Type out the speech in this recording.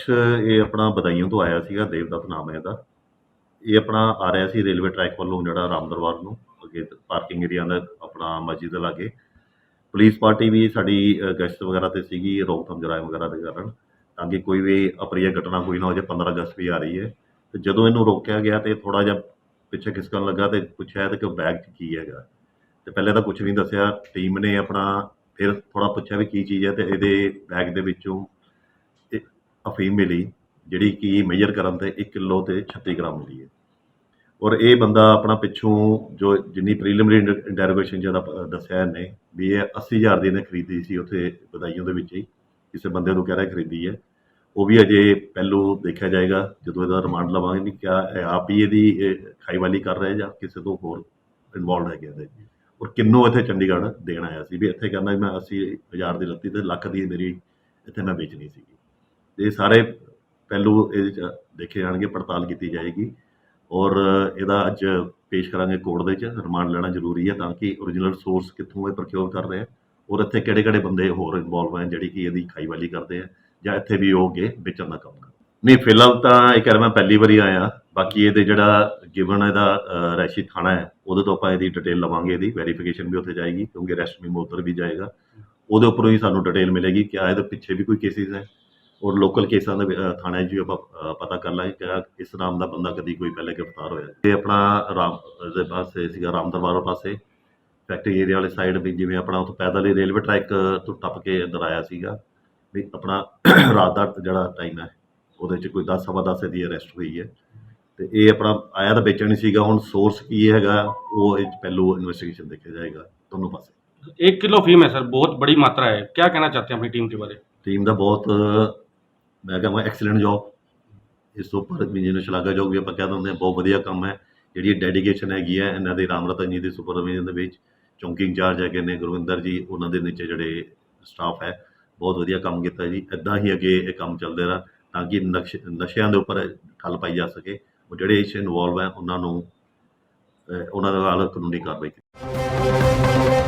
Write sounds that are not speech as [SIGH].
ਸ਼ਖਸ ਇਹ ਆਪਣਾ ਬਦਾਈਆਂ ਤੋਂ ਆਇਆ ਸੀਗਾ ਦੇਵਦੱਤ ਨਾਮ ਹੈ ਇਹਦਾ। ਇਹ ਆਪਣਾ ਆ ਰਿਹਾ ਸੀ ਰੇਲਵੇ ਟਰੈਕ ਵੱਲੋਂ ਜਿਹੜਾ ਰਾਮ ਦਰਬਾਰ ਨੂੰ ਅੱਗੇ ਪਾਰਕਿੰਗ ਏਰੀਆ ਦਾ ਆਪਣਾ ਮਸਜਿਦ ਦੇ ਲਾਗੇ। ਪੁਲਿਸ ਪਾਰਟੀ ਵੀ ਸਾਡੀ ਅ, ਗਸ਼ਤ ਵਗੈਰਾ ਤੇ ਸੀਗੀ ਰੋਕਥਾਮ ਜਰਾਇਮ ਵਗੈਰਾ ਦੇ ਕਾਰਨ। ਤਾਂ ਕਿ ਕੋਈ ਵੀ ਅਪਰੀय ਘਟਨਾ ਕੋਈ ਨਾ ਹੋ ਜਾਏ 15 ਅਗਸਤ ਵੀ ਆ ਰਹੀ ਹੈ। ਤੇ ਜਦੋਂ ਇਹਨੂੰ ਰੋਕਿਆ ਗਿਆ ਤੇ ਥੋੜਾ ਜਿਹਾ ਪਿੱਛੇ ਖਿਸਕਣ ਲੱਗਾ ਤੇ ਪੁੱਛਿਆ ਤੇ ਕਿ ਬੈਗ 'ਚ ਕੀ ਹੈਗਾ। ਤੇ ਪਹਿਲੇ ਤਾਂ ਕੁਝ ਨਹੀਂ ਦੱਸਿਆ ਟੀਮ ਨੇ ਆਪਣਾ ਫਿਰ ਥੋੜਾ ਪੁੱਛਿਆ ਵੀ ਕੀ ਚੀਜ਼ ਹੈ ਤੇ ਇਹਦੇ ਬੈਗ ਦੇ ਵਿੱਚੋਂ ਅਫੀਮ ਮਿਲੀ, ਜਿਹੜੀ ਕਿ ਮੇਜਰ ਕਰਨ ਤੇ 1 ਕਿਲੋ ਤੇ 36 ਗ੍ਰਾਮ ਮਿਲੀ ਹੈ। ਔਰ ਇਹ ਬੰਦਾ ਆਪਣਾ ਪਿੱਛੋਂ ਜੋ ਜਿੰਨੀ ਪ੍ਰੀਲਿਮਿਨਰੀ ਇੰਟਰੋਗੇਸ਼ਨ ਜਿਹਦਾ ਦੱਸਿਆ ਇਹਨੇ ਵੀ ਇਹ 80000 ਦੀ ਇਹਨੇ ਖਰੀਦੀ ਸੀ ਉੱਥੇ ਬਦਾਈਆਂ ਦੇ ਵਿੱਚ ਹੀ, ਕਿਸੇ ਬੰਦੇ ਨੂੰ ਕਹਿ ਰਿਹਾ ਖਰੀਦੀ ਹੈ। ਉਹ ਵੀ ਅਜੇ ਪਹਿਲੂ ਦੇਖਿਆ ਜਾਏਗਾ, ਜਦੋਂ ਇਹਦਾ ਰਿਮਾਂਡ ਲਵਾਂਗੇ ਵੀ ਕਿਆ ਇਹ ਆਪ ਹੀ ਇਹਦੀ, ਇਹ ਖਾਈਵਾਲੀ ਕਰ ਰਿਹਾ ਜਾਂ ਕਿਸੇ ਤੋਂ ਹੋਰ ਇਨਵੋਲਡ ਹੈਗੇ ਇਹਦੇ। ਔਰ ਕਿੰਨੋਂ ਇੱਥੇ ਚੰਡੀਗੜ੍ਹ ਦੇਣ ਆਇਆ ਸੀ ਵੀ ਇੱਥੇ ਕਹਿੰਦਾ ਵੀ ਮੈਂ 80000 ਦੀ ਲੱਤੀ ਤੇ ਲੱਖ ਦੀ ਮੇਰੀ, ਇੱਥੇ ਮੈਂ ਵੇਚਣੀ ਸੀਗੀ। ਇਹ ਸਾਰੇ ਪਹਿਲੂ ਇਹਦੇ 'ਚ ਦੇਖੇ ਜਾਣਗੇ ਪੜਤਾਲ ਕੀਤੀ ਜਾਏਗੀ। ਔਰ ਇਹਦਾ ਅੱਜ ਪੇਸ਼ ਕਰਾਂਗੇ ਕੋਰਟ ਦੇ ਵਿੱਚ ਰਿਮਾਂਡ ਲੈਣਾ ਜ਼ਰੂਰੀ ਹੈ ਤਾਂ ਕਿ ਓਰੀਜਨਲ ਸੋਰਸ ਕਿੱਥੋਂ ਇਹ ਪ੍ਰੋਕਿਓਰ ਕਰ ਰਹੇ ਆ ਔਰ ਇੱਥੇ ਕਿਹੜੇ ਕਿਹੜੇ ਬੰਦੇ ਹੋਰ ਇਨਵੋਲਵ ਹੈ ਜਿਹੜੀ ਕਿ ਇਹਦੀ ਖਾਈਵਾਲੀ ਕਰਦੇ ਆ ਜਾਂ ਇੱਥੇ ਵੀ ਉਹ ਅੱਗੇ ਵੇਚਣ ਦਾ ਕੰਮ ਕਰਦੇ ਨਹੀਂ ਫਿਲਹਾਲ ਤਾਂ ਇਹ ਕਹਿ ਰਿਹਾ ਮੈਂ ਪਹਿਲੀ ਵਾਰੀ ਆਇਆ ਬਾਕੀ ਇਹਦੇ ਜਿਹੜਾ ਗਿਵਨ ਇਹਦਾ ਅ, ਰੈਸ਼ੀ ਥਾਣਾ ਹੈ ਉਹਦੇ ਤੋਂ ਆਪਾਂ ਇਹਦੀ ਡਿਟੇਲ ਲਵਾਂਗੇ ਇਹਦੀ ਵੈਰੀਫਿਕੇਸ਼ਨ ਵੀ ਉੱਥੇ ਜਾਏਗੀ ਕਿਉਂਕਿ ਰੈਸਟ ਮੀਮੋ ਉੱਧਰ ਵੀ ਜਾਏਗਾ। ਉਹਦੇ ਉੱਪਰੋਂ ਹੀ ਸਾਨੂੰ ਡਿਟੇਲ ਮਿਲੇਗੀ ਕਿ ਇਹਦੇ ਪਿੱਛੇ ਵੀ ਕੋਈ ਕੇਸਿਸ ਹੈ। ਔਰ ਲੋਕਲ ਕੇਸਾਂ ਦੇ ਅ, ਥਾਣੇ 'ਚ ਵੀ ਆਪਾਂ ਅ, ਪਤਾ ਕਰ ਲਾਂਗੇ ਕਿ ਇਸ ਨਾਮ ਦਾ ਬੰਦਾ ਕਦੀ ਕੋਈ ਪਹਿਲੇ ਗ੍ਰਿਫਤਾਰ ਹੋਇਆ ਇਹ ਆਪਣਾ ਰਾਮ ਦੇ ਪਾਸੇ ਸੀਗਾ ਰਾਮ ਦਰਬਾਰ ਪਾਸੇ ਫੈਕਟਰੀ ਏਰੀਆ ਵਾਲੇ ਸਾਈਡ ਵੀ ਜਿਵੇਂ ਆਪਣਾ ਉੱਥੋਂ ਪੈਦਲ ਹੀ ਰੇਲਵੇ ਟਰੈਕ ਤੋਂ ਟੱਪ ਕੇ ਅੰਦਰ ਆਇਆ ਸੀਗਾ ਵੀ ਆਪਣਾ [COUGHS] ਰਾਤ ਦਾ ਜਿਹੜਾ ਟਾਈਮ ਹੈ ਉਹਦੇ 'ਚ ਕੋਈ 10 ਸਵਾ 10 ਦੀ ਅਰੈਸਟ ਹੋਈ ਹੈ ਤੇ ਇਹ ਆਪਣਾ ਆਇਆ ਤਾਂ ਵੇਚਣ ਹੀ ਸੀਗਾ ਹੁਣ ਸੋਰਸ ਕੀ ਹੈਗਾ ਉਹ ਇਹ 'ਚ ਪਹਿਲੂ ਇਨਵੈਸਟੀਗੇਸ਼ਨ ਦੇਖਿਆ ਜਾਏਗਾ ਦੋਨੋਂ ਪਾਸੇ एक किलो फीम है सर बहुत बड़ी मात्रा है क्या कहना चाहते हैं अपनी टीम के बारे में ਟੀਮ ਦਾ ਬਹੁਤ ਮੈਂ ਕਹਾਂਗਾ ਐਕਸਲੈਂਟ ਜੌਬ ਇਸ ਤੋਂ ਉੱਪਰ ਵੀ ਜਿਹਨੂੰ ਸ਼ਲਾਘਾਯੋਗ ਵੀ ਆਪਾਂ ਕਹਿ ਦਿੰਦੇ ਹਾਂ, ਬਹੁਤ ਵਧੀਆ ਕੰਮ ਹੈ। ਜਿਹੜੀ ਡੈਡੀਕੇਸ਼ਨ ਹੈਗੀ ਹੈ, ਇਹਨਾਂ ਦੇ ਰਾਮ ਰਤਨ ਜੀ ਦੀ ਸੁਪਰਵਿਜ਼ਨ ਦੇ ਵਿੱਚ ਚੌਂਕੀ ਇੰਚਾਰਜ ਹੈਗੇ ਨੇ, ਗੁਰਵਿੰਦਰ ਜੀ, ਉਹਨਾਂ ਦੇ ਨੀਚੇ ਜਿਹੜੇ ਸਟਾਫ ਹੈ, ਬਹੁਤ ਵਧੀਆ ਕੰਮ ਕੀਤਾ ਜੀ। ਇਦਾਂ ਹੀ ਅੱਗੇ ਇਹ ਕੰਮ ਚੱਲਦੇ ਰਹਿਣ, ਤਾਂ ਕਿ ਨਕਸ਼, ਨਸ਼ਿਆਂ ਦੇ ਉੱਪਰ ਠੱਲ ਪਾਈ ਜਾ ਸਕੇ। ਉਹ ਜਿਹੜੇ ਇਸ ਇਨਵੋਲਵ ਹੈ, ਉਹਨਾਂ ਨੂੰ ਉਹਨਾਂ ਦੇ ਨਾਲ ਕਾਨੂੰਨੀ ਕਾਰਵਾਈ ਕੀਤੀ